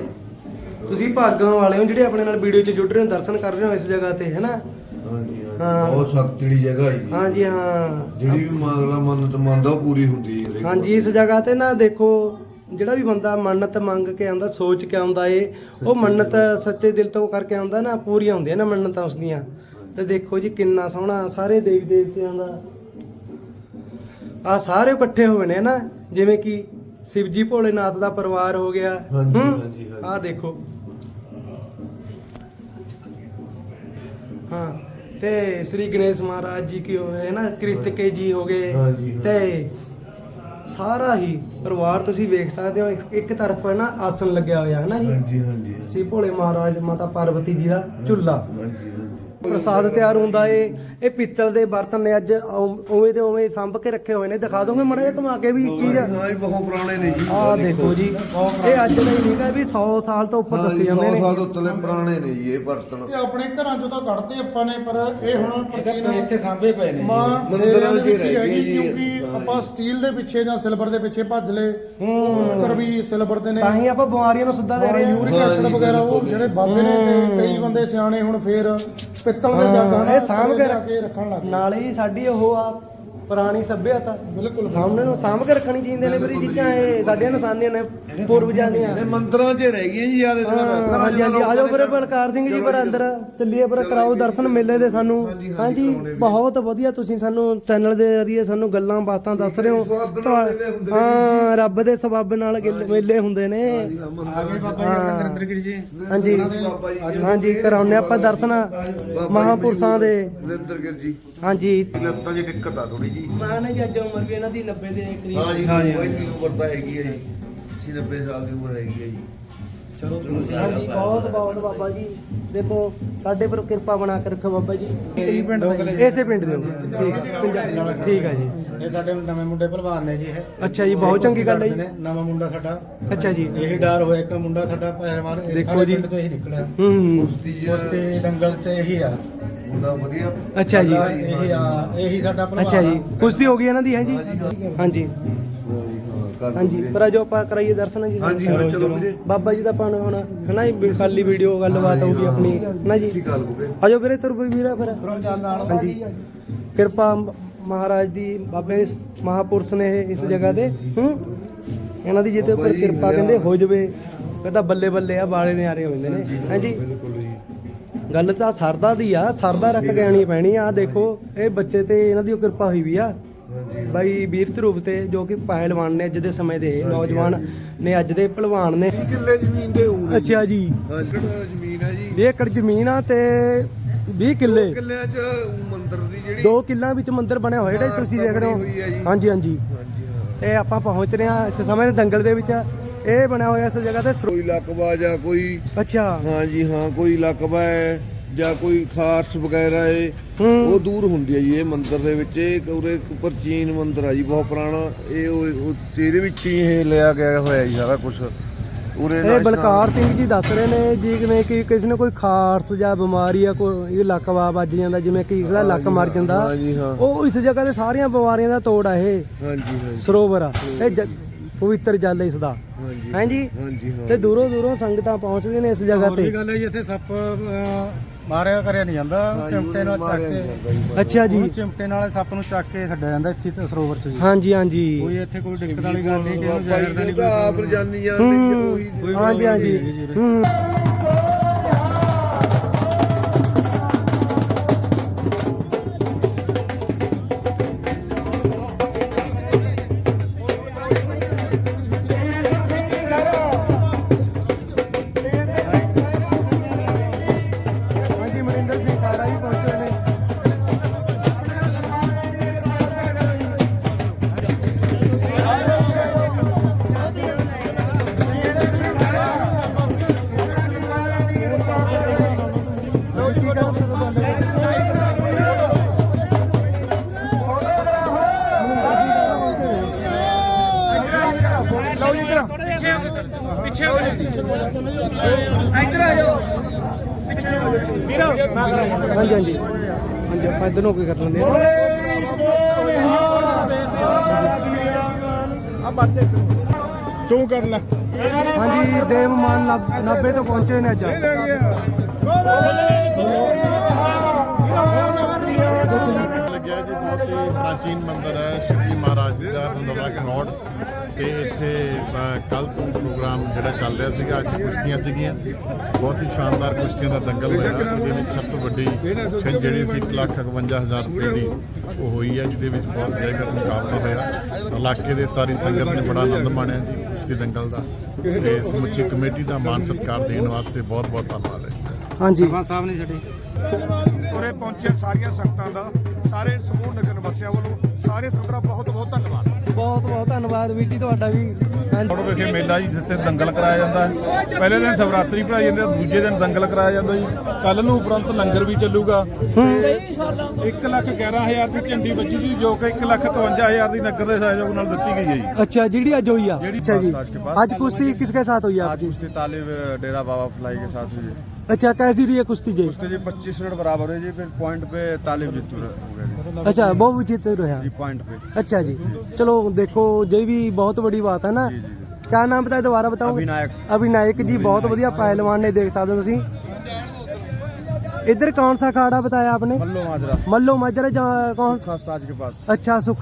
ਤੁਸੀਂ ਭਾਗਾਂ ਵਾਲੇ ਹੋ ਜਿਹੜੇ ਆਪਣੇ ਨਾਲ ਵੀਡੀਓ 'ਚ ਜੁੜ ਰਹੇ ਹੋ ਦਰਸ਼ਨ ਕਰ ਰਹੇ ਹੋ ਇਸ ਜਗ੍ਹਾ ਤੇ ਹੈਨਾ ਹਾਂਜੀ ਹਾਂਜੀ। ਹਾਂ। ਬਹੁਤ ਸ਼ਕਤੀ ਵਾਲੀ ਜਗ੍ਹਾ ਹੈ ਜੀ ਹਾਂਜੀ ਹਾਂ। ਜਿਹੜੀ ਵੀ ਮੰਗਲਾ ਮੰਨਤ ਮੰਨਦਾ ਉਹ ਪੂਰੀ ਹੁੰਦੀ ਹੈ ਹਰੇਕ ਹਾਂਜੀ ਇਸ ਜਗ੍ਹਾ ਤੇ ਨਾ ਦੇਖੋ ਜਿਹੜਾ ਵੀ ਬੰਦਾ ਮੰਨਤ ਮੰਗ ਕੇ ਆਉਂਦਾ ਸੋਚ ਕੇ ਆਉਂਦਾ ਏ ਉਹ ਮੰਨਤ ਸੱਚੇ ਦਿਲ ਤੋਂ ਕਰਕੇ ਆਉਂਦਾ ਨਾ ਪੂਰੀਆਂ ਹੁੰਦੀਆਂ ਨਾ ਮੰਨਤਾਂ ਉਸ ਦੀਆਂ ਤੇ ਦੇਖੋ ਜੀ ਕਿੰਨਾ ਸੋਹਣਾ ਸਾਰੇ ਦੇਵੀ ਦੇਵਤਿਆਂ ਦਾ ਆ ਸਾਰੇ ਇਕੱਠੇ ਹੋਏ ਨੇ ਨਾ ਜਿਵੇਂ ਕਿ ਸ਼ਿਵਜੀ ਭੋਲੇਨਾਥ ਦਾ ਪਰਿਵਾਰ ਹੋ ਗਿਆ। ਹਾਂਜੀ, ਹਾਂਜੀ, ਹਾਂਜੀ। ਆ ਦੇਖੋ। ਹਾਂ ਤੇ ਸ੍ਰੀ ਗਣੇਸ਼ ਮਹਾਰਾਜ ਜੀ ਕੀ ਹੋਏ ਨਾ ਕ੍ਰਿਤਕੇ ਜੀ ਹੋ ਗਏ। ਹਾਂ। ਤੇ ਸਾਰਾ ਹੀ ਪਰਿਵਾਰ ਤੁਸੀਂ ਵੇਖ ਸਕਦੇ ਹੋ ਇੱਕ- ਤਰਫ ਹੈ ਨਾ ਆਸਣ ਲੱਗਿਆ ਹੋਇਆ ਹੈ ਨਾ ਜੀ? ਹਾਂਜੀ ਹਾਂਜੀ। ਸੀ ਭੋਲੇ ਮਹਾਰਾਜ ਮਾਤਾ ਪਾਰਵਤੀ ਜੀ ਦਾ ਝੁੱਲਾ। ਹਾਂਜੀ। ਪ੍ਰਸਾਦ ਤਿਆਰ ਹੁੰਦਾ ਏ ਇਹ ਪਿੱਤਲ ਦੇ ਬਰਤਨ ਨੇ ਅੱਜ ਉ- ਉਵੇਂ ਦੇ ਉਵੇਂ ਸੰਭ ਕੇ ਰੱਖੇ ਹੋਏ ਨੇ। ਦਿਖਾ ਦੋਗੇ ਮੜਾ ਜਿਹਾ ਘੁਮਾ ਕੇ ਵੀ ਚੀਜ਼? ਹਾਂ ਇਹ ਬਹੁਤ ਪੁਰਾਣੇ ਨੇ ਜੀ। ਆਹ ਦੇਖੋ ਜੀ ਇਹ ਅੱਜ ਨਹੀਂ ਨਹੀਂਗਾ ਵੀ 100 ਸਾਲ ਤੋਂ ਉੱਪਰ ਦੱਸੇ ਜਾਂਦੇ ਨੇ। ਸਾਲ ਤੋਂ ਉੱਤਲੇ ਪੁਰਾਣੇ ਨੇ ਜੀ ਇਹ ਬਰਤਨ। ਇਹ ਆਪਣੇ ਘਰਾਂ ਚੋਂ ਤਾਂ ਕੱਢਦੇ ਆਪਾਂ ਨੇ ਪਰ ਇਹ ਹੁਣ ਇੱਥੇ ਸਾਂਭੇ ਪਏ ਨੇ ਮਾਂ ਮੰਦਿਰਾਂ ਦੇ ਹੀ ਰਹਿ ਗਏ ਜੀ। ਕਿਉਂਕਿ ਆਪਾਂ ਸਟੀਲ ਦੇ ਪਿੱਛੇ ਜਾਂ ਸਿਲਵਰ ਦੇ ਪਿੱਛੇ ਭੱਜ ਲਏ। ਕੁੱਕਰ ਵੀ ਸਿਲਵਰ ਦੇ ਨੇ। ਤਾਂ ਹੀ ਆਪਾਂ ਬਿਮਾਰੀਆਂ ਨੂੰ ਸਿੱਧਾ ਦੇ ਰਹੇ ਹਾਂ। ਯੂਰਿਕ ਐਸਿਡ ਵਗੈਰਾ ਉਹ ਜਿਹੜੇ ਬਾਬੇ ਨੇ ਤੇ ਕਈ ਬੰਦੇ ਸਿਆਣੇ ਹੁਣ ਫੇਰ ਪਿੱਤਲ ਦੇ ਜੱਗਾਂ ਹਾਂ, ਨਾਲ ਇਹ ਸਾਂਭ ਕੇ ਰੱਖਣ ਲੱਗ ਗਏ। ਨਾਲੇ ਹੀ ਸਾਡੀ ਉਹ ਆ ਪੁਰਾਣੀ ਸੱਭਿਅਤਾ। ਬਿਲਕੁਲ। ਸਾਹਮਣੇ ਨੂੰ ਸਾਂਭ ਕੇ ਰੱਖਣੀ ਚਾਹੀਦੇ ਨੇ ਮੇਰੀ ਚੀਜ਼ਾਂ ਇਹ ਸਾਡੀਆਂ ਨਿਸ਼ਾਨੀਆਂ ਨੇ ਪੂਰਵਜਾਂ ਦੀਆਂ। ਇਹ ਮੰਦਰਾਂ 'ਚ ਰਹਿ ਗਈਆਂ ਜੀ ਯਾਰ ਹਾਂ, ਹਾਂਜੀ ਹਾਂਜੀ ਆਜੋ ਫਿਰ ਬਲਕਾਰ ਸਿੰਘ ਜੀ ਪਰ ਅੰਦਰ ਚੱਲੀਏ ਪਰ ਕਰਾਓ ਦਰਸ਼ਨ ਮੇਲੇ ਦੇ ਸਾਨੂੰ। ਹਾਂਜੀ। ਬਹੁਤ ਵਧੀਆ ਤੁਸੀਂ ਸਾਨੂੰ ਚੈਨਲ ਦੇ ਜ਼ਰੀਏ ਸਾਨੂੰ ਗੱਲਾਂ ਬਾਤਾਂ ਦੱਸ ਰਹੇ ਹੋ। ਹਾਂ ਰੱਬ ਦੇ ਸਬੱਬ ਨਾਲ ਮੇਲੇ ਹੁੰਦੇ ਨੇ। ਆਗੇ ਬਾਬਾ ਜੀ। ਆਪਣੇ ਨਰਿੰਦਰ ਜੀ। ਹਾਂਜੀ। ਹਾਂਜੀ ਕਰਾਉਨੇ ਆਪਾਂ ਦਰਸ਼ਨ ਮਹਾਪੁਰਸ਼ਾਂ ਦੇ। ਨਰਿੰਦਰ ਗਿਰ ਜੀ। ਹਾਂਜੀ। ਲੱਤਾਂ 'ਚ ਦਿੱਕਤ ਆ ਥੋੜੀ ਜੀ ਮਾਂ ਨੇ ਜੀ ਅੱਜ ਉਮਰ ਵੀ ਇਹਨਾਂ ਦੀ 90 ਦੇ ਕਰੀਬ ਹਾਂ ਜੀ ਹਾਂ ਜੀ ਇੰਨੀ ਉਮਰ ਤਾਂ ਹੈਗੀ ਹੈ ਜੀ। 80 90 ਸਾਲ ਦੀ ਉਮਰ ਹੈਗੀ ਹੈ ਜੀ। ਹਾਂਜੀ ਬਹੁਤ ਬਹੁਤ ਬਾਬਾ ਜੀ। ਦੇਖੋ ਸਾਡੇ ਪਰ ਕਿਰਪਾ ਬਣਾ ਕੇ ਰੱਖੋ ਬਾਬਾ ਜੀ। ਇਸੇ ਪਿੰਡ ਦੇ ਹੋ। ਠੀਕ ਹੈ। ਠੀਕ ਹੈ ਜੀ। ਇਹ ਸਾਡੇ ਨਵੇਂ ਮੁੰਡੇ ਭਲਵਾਨ ਨੇ ਜੀ ਇਹ। ਅੱਛਾ ਜੀ ਬਹੁਤ ਚੰਗੀ ਗੱਲ ਹੈ ਜੀ। ਨਵਾਂ ਮੁੰਡਾ ਸਾਡਾ। ਅੱਛਾ ਜੀ। ਇਹੀ ਡਰ ਹੋਇਆ ਇੱਕ ਮੁੰਡਾ ਸਾਡਾ ਪਹਿਲਵਾਨ ਇਹ ਦੇਖੋ ਸਾਡੇ ਜੀ। ਪਿੰਡ ਤੋਂ ਹੀ ਨਿਕਲਿਆ। ਹੂੰ ਕੁਸ਼ਤੀ ਦੰਗਲ ਚ ਇਹੀ ਆ। ਵਧੀਆ। ਅੱਛਾ ਜੀ। ਸਾਡਾ ਇਹੀ ਆ ਇਹੀ ਸਾਡਾ ਭਲਵਾਨ ਅੱਛਾ ਜੀ। ਕੁਸ਼ਤੀ ਹੋ ਗਈ ਇਹਨਾਂ ਦੀ ਹੈ ਜੀ ਹਾਂਜੀ ਹਾਂਜੀ। ਪਰ ਜੋ ਆਪਾਂ ਕਰਾਈਏ ਦਰਸ਼ਨ ਜੀ। ਹਾਂਜੀ ਹਾਂ ਚਲੋ ਵੀਰੇ। ਬਾਬਾ ਜੀ ਦਾ ਪਾਣ ਹੁਣ ਹਨਾ ਜੀ ਖਾਲੀ ਵੀਡੀਓ ਗੱਲਬਾਤ ਹੋਊਗੀ ਆਪਣੀ ਹਨਾ ਜੀ? ਠੀਕ ਗੱਲ ਆਜੋ ਵੀਰੇ ਤੁਰ ਪਈ ਵੀਰਾ ਫਿਰ। ਫਿਰੋਜ਼ ਜਾਨ ਨਾਲ ਹਾਂਜੀ। ਕਿਰਪਾ ਮ- ਮਹਾਰਾਜ ਦੀ ਬਾਬੇ ਮਹਾਪੁਰਸ਼ ਨੇ ਇਹ ਇਸ ਜਗ੍ਹਾ ਤੇ ਹੂੰ? ਇਹਨਾਂ ਦੀ ਜਿਹਦੇ ਉੱਪਰ ਕਿਰਪਾ ਕਹਿੰਦੇ ਹੋ ਜਵੇ। ਫਿਰ ਤਾਂ ਬੱਲੇ ਬੱਲੇ ਆ ਬਾਲੇ ਨਿਆਰੇ ਹੋ ਜਾਂਦੇ ਨੇ। ਹਾਂਜੀ ਬਿਲਕੁਲ। ਜੀ ਗੱਲ ਤਾਂ ਸਰਦਾ ਦੀ ਆ ਸਰਦਾ ਰੱਖ ਕੇ ਆਣੀ ਪੈਣੀ ਆ। ਦੇਖੋ ਇਹ ਬੱਚੇ ਤੇ ਇਹਨਾਂ ਦੀ ਕਿਰਪਾ ਹੋਈ ਵੀ ਆ। ਬਾਈ ਵੀਰ ਰੂਪ ਤੇ ਜੋ ਕਿ ਪਹਿਲਵਾਨ ਨੇ ਅੱਜ ਦੇ ਸਮੇਂ ਦੇ ਨੌਜਵਾਨ ਨੇ ਅੱਜ ਦੇ ਪਹਿਲਵਾਨ ਨੇ। 30 ਕਿੱਲੇ ਜ਼ਮੀਨ ਦੇ ਹੋਣੇ ਅੱਛਾ ਜੀ। ਹਾਂ ਕਿਹੜਾ ਜ਼ਮੀਨ ਹੈ ਜੀ। 20 ਏਕੜ ਜ਼ਮੀਨ ਆ ਤੇ 20 ਕਿੱਲੇ। ਕਿੱਲਿਆਂ 'ਚ ਮੰਦਿਰ ਦੀ ਜਿਹੜੀ ਦੋ ਕਿੱਲਿਆਂ ਵਿੱਚ ਮੰਦਿਰ ਬਣਿਆ ਹੋਇਆ ਜਿਹੜਾ ਤੁਸੀਂ ਦੇਖ ਰਹੇ ਹੈ ਹਾਂਜੀ ਹਾਂਜੀ। ਤੇ ਆਪਾਂ ਪਹੁੰਚ ਰਹੇ ਹਾਂ ਇਸ ਸਮੇਂ ਦੇ ਦੰਗਲ ਦੇ ਵਿੱਚ। ਇਹ ਬਣਿਆ ਹੋਇਆ ਇਸ ਜਗ੍ਹਾ ਤੇ ਕੋਈ ਲਕਬਾ ਜਾਂ ਕੋਈ ਅੱਛਾ। ਹਾਂ ਜੀ ਹਾਂ ਕੋਈ ਲਕਬਾ ਹੈ ਜਾਂ ਕੋਈ ਖਾਰਸ ਵਗੈਰਾ ਹੈ ਉਹ ਦੂਰ ਹੁੰਦੀ ਹੈ ਜੀ ਇਹ ਮੰਦਿਰ ਦੇ ਵਿੱਚ। ਇਹ ਉਰੇ ਪ੍ਰਾਚੀਨ ਮੰਦਿਰ ਆ ਜੀ ਬਹੁਤ ਪੁਰਾਣਾ। ਇਹ ਉਹ- ਇਹਦੇ ਵਿੱਚ ਹੀ ਇਹ ਲਿਆ ਗਿਆ ਹੋਇਆ ਜੀ ਸਾਰਾ ਕੁਝ ਉਰੇ ਇਹ ਬਲਕਾਰ ਸਿੰਘ ਜੀ ਦੱਸ ਰਹੇ ਨੇ ਜੀ ਜਿਵੇਂ ਕਿ ਕਿਸੇ ਨੂੰ ਕੋਈ ਖਾਰਸ ਜਾਂ ਬਿਮਾਰੀ ਆ ਕੋਈ ਇਹ ਲੱਕ ਵੱਜ ਜਾਂਦਾ ਜਿਵੇਂ ਕਿ ਇਸ ਦਾ ਲੱਕ ਮਰ ਜਾਂਦਾ। ਉਹ ਇਸ ਜਗ੍ਹਾ ਤੇ ਸਾਰੀਆਂ ਬਿਮਾਰੀਆਂ ਦਾ ਤੋੜ ਆ ਇਹ। ਹਾਂਜੀ ਹਾਂਜੀ। ਸਰੋਵਰ ਆ। ਇਹ ਪਵਿੱਤਰ ਜਲ ਇਸ ਦਾ ਹਾਂਜੀ। ਹਾਂਜੀ ਤੇ ਦੂਰੋਂ ਦੂਰੋਂ ਸੰਗਤਾਂ ਪਹੁੰਚਦੀਆਂ ਨੇ ਇਸ ਜਗ੍ਹਾ ਤੇ। ਗੱਲ ਹੈ ਜੀ ਇੱਥੇ ਸੱਪ ਮਾਰਿਆ ਕਰਿਆ ਨਹੀਂ ਜਾਂਦਾ। ਚਿਮਟੇ ਨਾਲ ਚੱਕ ਕੇ ਅੱਛਾ ਜੀ। ਉਹ ਚਿਮਟੇ ਨਾਲ ਸੱਪ ਨੂੰ ਚੱਕ ਕੇ ਛੱਡਿਆ ਜਾਂਦਾ ਇੱਥੇ ਤੇ ਸਰੋਵਰ ਚ ਜੀ। ਹਾਂਜੀ ਹਾਂਜੀ। ਕੋਈ ਇੱਥੇ ਕੋਈ ਦਿੱਕਤ ਵਾਲੀ ਗੱਲ ਨਹੀਂ ਕਿ ਇਹਨੂੰ ਬਾਬਾ ਜ਼ਹਿਰ ਦਾ ਨਹੀਂ ਆਪ ਕੋਈ ਜਾਂਦੀ ਉਹੀ ਹੂੰ ਹਾਂਜੀ ਹਾਂਜੀ। ਹੂੰ। ਹਾਂਜੀ ਹਾਂਜੀ। ਹਾਂਜੀ ਆਪਾਂ ਇਧਰ ਨੂੰ ਕਰ ਲੈਂਦੇ ਹਾਂ। ਤੂੰ ਕਰ ਲੈ। ਹਾਂਜੀ ਦੇਵ ਮਾਨ 90 ਤੋਂ ਪਹੁੰਚੇ ਨੇ ਅੱਜ। ਲੱਗਿਆ ਜੀ ਬਹੁਤ ਹੀ ਪ੍ਰਾਚੀਨ ਮੰਦਿਰ ਹੈ ਸ਼ਿਵਜੀ ਮਹਾਰਾਜ ਜੀ ਦਾ ਨਵਾਂ ਘਨੌੜ ਤੇ ਇੱਥੇ ਕੱਲ ਤੋਂ ਪ੍ਰੋਗਰਾਮ ਜਿਹੜਾ ਚੱਲ ਰਿਹਾ ਸੀਗਾ ਅੱਜ ਕੁਸ਼ਤੀਆਂ ਸੀਗੀਆਂ। ਬਹੁਤ ਹੀ ਸ਼ਾਨਦਾਰ ਕੁਸ਼ਤੀਆਂ ਦਾ ਦੰਗਲ ਹੋਇਆ ਇਹਦੇ ਵਿੱਚ ਵੱਡੀ ਛਿੰਝ ਜਿਹੜੀ ਸੀ 151000 ਰੁਪਏ ਦੀ ਉਹ ਹੋਈ ਹੈ ਜਿਹਦੇ ਵਿੱਚ ਬਹੁਤ ਜੈਗਰ ਮੁਕਾਬਲਾ ਹੋਇਆ ਇਲਾਕੇ ਦੇ ਸਾਰੀ ਸੰਗਤ ਨੇ ਬੜਾ ਆਨੰਦ ਮਾਣਿਆ ਜੀ ਕੁਸ਼ਤੀ ਦੰਗਲ ਦਾ। ਤੇ ਸਮੁੱਚੀ ਕਮੇਟੀ ਦਾ ਮਾਨ ਸਤਿਕਾਰ ਦੇਣ ਵਾਸਤੇ ਬਹੁਤ ਬਹੁਤ ਧੰਨਵਾਦ ਹੈ ਹਾਂਜੀ। ਸਾਹਿਬ ਨੇ ਛੱਡੀ। ਉਰੇ ਪਹੁੰਚੇ ਸਾਰੀਆਂ ਸੰਗਤਾਂ ਦਾ ਸਾਰੇ ਸਮੂਹ ਨਗਰ ਵਾਸੀਆਂ ਵੱਲੋਂ ਸਾਰੇ ਸੰਗਤਾਂ ਬਹੁਤ ਬਹੁਤ ਧੰਨਵਾਦ। ਬਹੁਤ ਬਹੁਤ ਧੰਨਵਾਦ ਵੀਰ ਜੀ ਤੁਹਾਡਾ ਵੀ ਥੋੜਾ ਵਿਖੇ ਮੇਲਾ ਜੀ ਜਿੱਥੇ ਦੰਗਲ ਕਰਾਇਆ ਜਾਂਦਾ ਹੈ ਪਹਿਲੇ ਦਿਨ ਸ਼ਿਵਰਾਤਰੀ ਭਰਾਈ ਜਾਂਦੀ ਹੈ ਦੂਜੇ ਦਿਨ ਦੰਗਲ ਕਰਾਇਆ ਜਾਂਦਾ ਜੀ ਕੱਲ ਨੂੰ ਉਪਰੰਤ ਲੰਗਰ ਵੀ ਚੱਲੂਗਾ 1 ਲੱਖ 11000 ਦੀ ਝੰਡੀ ਵੱਜੀ ਦੀ ਜੋ ਕਿ 1 ਲੱਖ 51000 ਦੀ ਨਗਰ ਦੇ ਸਹਿਯੋਗ ਨਾਲ ਦਿੱਤੀ ਗਈ ਹੈ ਜੀ अच्छा जी आज हुई है ਜਿਹੜੀ अच्छा जी पास के पास। आज कुश्ती किसके साथ हुई है आज आपकी कुश्ती तालिब डेरा बाबा फलाई के साथ हुई है अच्छा कैसी रही है कुश्ती जी कुश्ती जी पच्चीस मिनट बराबर है जी फिर पॉइंट पे तालिब जीतू हो गया जी अच्छा बहुत जीत रहा जी पॉइंट पे अच्छा जी चलो देखो ये भी बहुत बड़ी बात है ना जी, जी। क्या नाम बताया दोबारा बताओ अभिनायक। अभिनायक जी बहुत बढ़िया पहलवान ने देख सकते हो तुसी इधर कौन सा अखाड़ा बताया आपने मल्लो माजरा मल्लो माजरा जहाँ कौन खास ताज के पास अच्छा सुखा